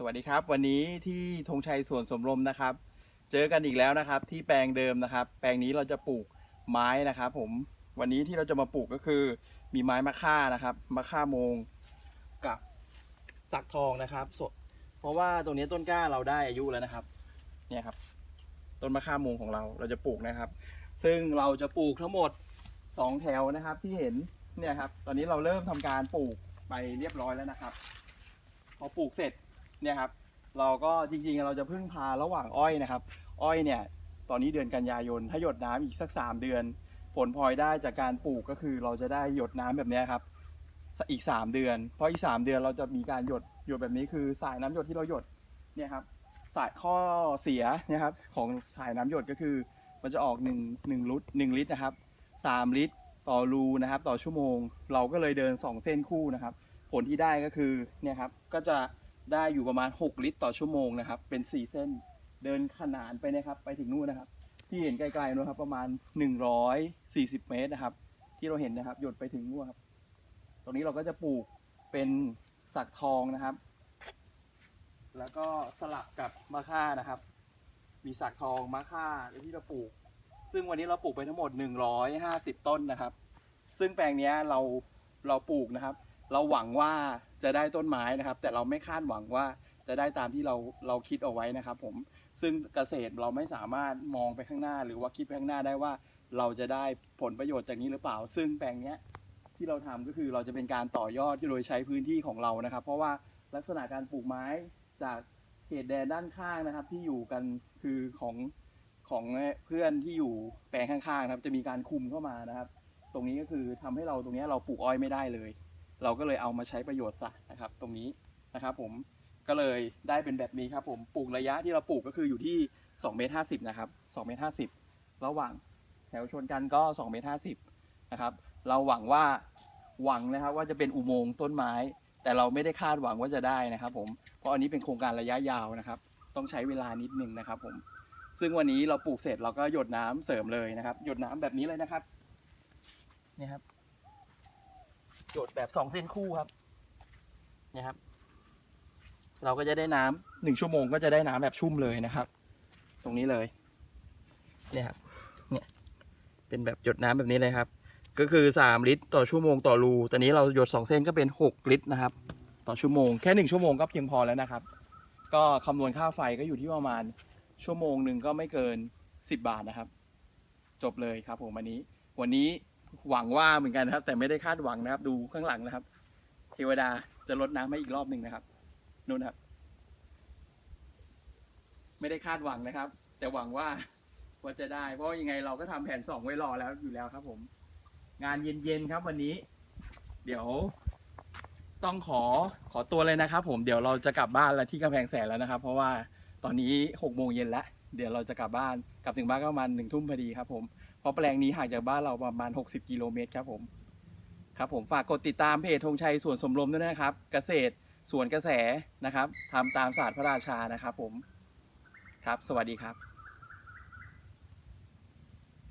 สวัสดีครับ วันนี้ที่ธงชัยสวนสมรมนะครับ เจอกันอีกแล้วนะครับ ที่แปลงเดิมนะครับ แปลงนี้เราจะปลูกไม้นะครับผมวันนี้ที่เราจะมาปลูกก็คือมีไม้มะค่านะครับมะค่าโมงกับสักทองนะครับสดเพราะว่าตรงนี้ต้นกล้าเราได้อายุแล้วนะครับเนี่ยครับ ต้นมะค่าโมงของเราเราจะปลูกนะครับ ซึ่งเราจะปลูกทั้งหมดสองแถวนะครับ ที่เห็นเนี่ยครับ ตอนนี้เราเริ่มทำการปลูกไปเรียบร้อยแล้วนะครับ พอปลูกเสร็จ เนี่ยครับเราก็จริงๆเราจะพึ่งพาระหว่างอ้อยนะครับ อ้อยเนี่ยตอนนี้เดือนกันยายนถ้าหยดน้ำอีกสักสามเดือน ผลพลอยได้จากการปลูกก็คือเราจะได้หยดน้ำแบบนี้ครับอีกสามเดือนเพราะอีกสามเดือนเราจะมีการหยดหยดแบบนี้คือสายน้ำหยดที่เราหยดเนี่ยครับสายข้อเสียนะครับของสายน้ำหยดก็คือ มันจะออกหนึ่งหนึ่งลิตรหนึ่งลิตรนะครับสามลิตรต่อรูนะครับ ต่อชั่วโมง เราก็เลยเดินสองเส้นคู่นะครับ ผลที่ได้ก็คือเนี่ยครับก็จะ ได้อยู่ประมาณ 6 ลิตรต่อชั่วโมงนะครับ เป็น 4 เส้นเดินขนานไปนะครับ ไปถึงนู่นนะครับ ที่เห็นไกลๆนะครับ ประมาณ 140 เมตรนะครับ ที่เราเห็นนะครับ หยดไปถึงนู่นครับ ตรงนี้เราก็จะปลูกเป็นสักทองนะครับ แล้วก็สลับกับมะค่านะครับ มีสักทองมะค่าที่เราปลูก ซึ่งวันนี้เราปลูกไปทั้งหมด 150 ต้นนะครับ ซึ่งแปลงนี้เราเราปลูกนะครับ เราหวังว่าจะได้ต้นไม้นะครับ แต่เราไม่คาดหวังว่าจะได้ตามที่เราเราคิดเอาไว้นะครับ ผมซึ่งเกษตรเราไม่สามารถมองไปข้างหน้า หรือว่าคิดไปข้างหน้าได้ว่า เราจะได้ผลประโยชน์จากนี้หรือเปล่า ซึ่งแปลงเนี้ยที่เราทำก็คือเราจะเป็นการต่อยอดโดยใช้พื้นที่ของเรานะครับ เพราะว่าลักษณะการปลูกไม้จากเขตแดนด้านข้างนะครับ ที่อยู่กันคือของของเพื่อนที่อยู่แปลงข้างๆนะครับ จะมีการคุมเข้ามานะครับ ตรงนี้ก็คือทำให้เราตรงนี้เราปลูกอ้อยไม่ได้เลย เราก็เลยเอามาใช้ประโยชน์ซะนะครับ ตรงนี้นะครับผมก็เลยได้เป็นแบบนี้ครับผมปลูกระยะที่เราปลูกก็คืออยู่ที่2เมตร50นะครับ2เมตร50ระหว่างแถวชนกันก็2เมตร50นะครับ เราหวังว่าหวังนะครับว่าจะเป็นอุโมงค์ต้นไม้ แต่เราไม่ได้คาดหวังว่าจะได้นะครับ ผมเพราะอันนี้เป็นโครงการระยะยาวนะครับ ต้องใช้เวลานิดนึงนะครับ ผม ซึ่งวันนี้เราปลูกเสร็จเราก็หยดน้ำเสริมเลยนะครับ หยดน้ำแบบนี้เลยนะครับนี่ครับ โจทย์แบบสองเส้นคู่ครับเนี่ยครับ เราก็จะได้น้ำหนึ่งชั่วโมงก็จะได้น้ำแบบชุ่มเลยนะครับ ตรงนี้เลย เนี่ยครับ เนี่ย เป็นแบบหยดน้ำแบบนี้เลยครับ ก็คือสามลิตรต่อชั่วโมงต่อรูตอนนี้เราหยดสองเส้นก็เป็นหกลิตรนะครับ ต่อชั่วโมงแค่หนึ่งชั่วโมงก็เพียงพอแล้วนะครับ ก็คำนวณค่าไฟก็อยู่ที่ประมาณชั่วโมงหนึ่งก็ไม่เกินสิบบาทนะครับ จบเลยครับผมวันนี้ วันนี้ หวังว่าเหมือนกันนะครับ แต่ไม่ได้คาดหวังนะครับ ดูข้างหลังนะครับ เทวดาจะลดน้ำให้อีกรอบหนึ่งนะครับนู่นครับ ไม่ได้คาดหวังนะครับ แต่หวังว่าว่าจะได้ เพราะยังไงเราก็ทำแผนสองไว้รอแล้วอยู่แล้วครับ ผม งานเย็นๆครับ วันนี้ เดี๋ยว ต้องขอขอตัวเลยนะครับ ผมเดี๋ยวเราจะกลับบ้านแล้วที่กำแพงแสนแล้วนะครับ เพราะว่าตอนนี้หกโมงเย็นแล้วเดี๋ยวเราจะกลับบ้านกลับถึงบ้านก็ประมาณหนึ่งทุ่มพอดีครับ ผม ราะแปลงนี้ห่างจากบ้านเราประมาณ 60 กิโลเมตรครับผมครับผมฝากกดติดตามเพจธงชัยสวนสมรมด้วยนะครับ เกษตรสวนกระแสนะครับทำตามศาสตร์พระราชานะครับผมครับ สวัสดีครับ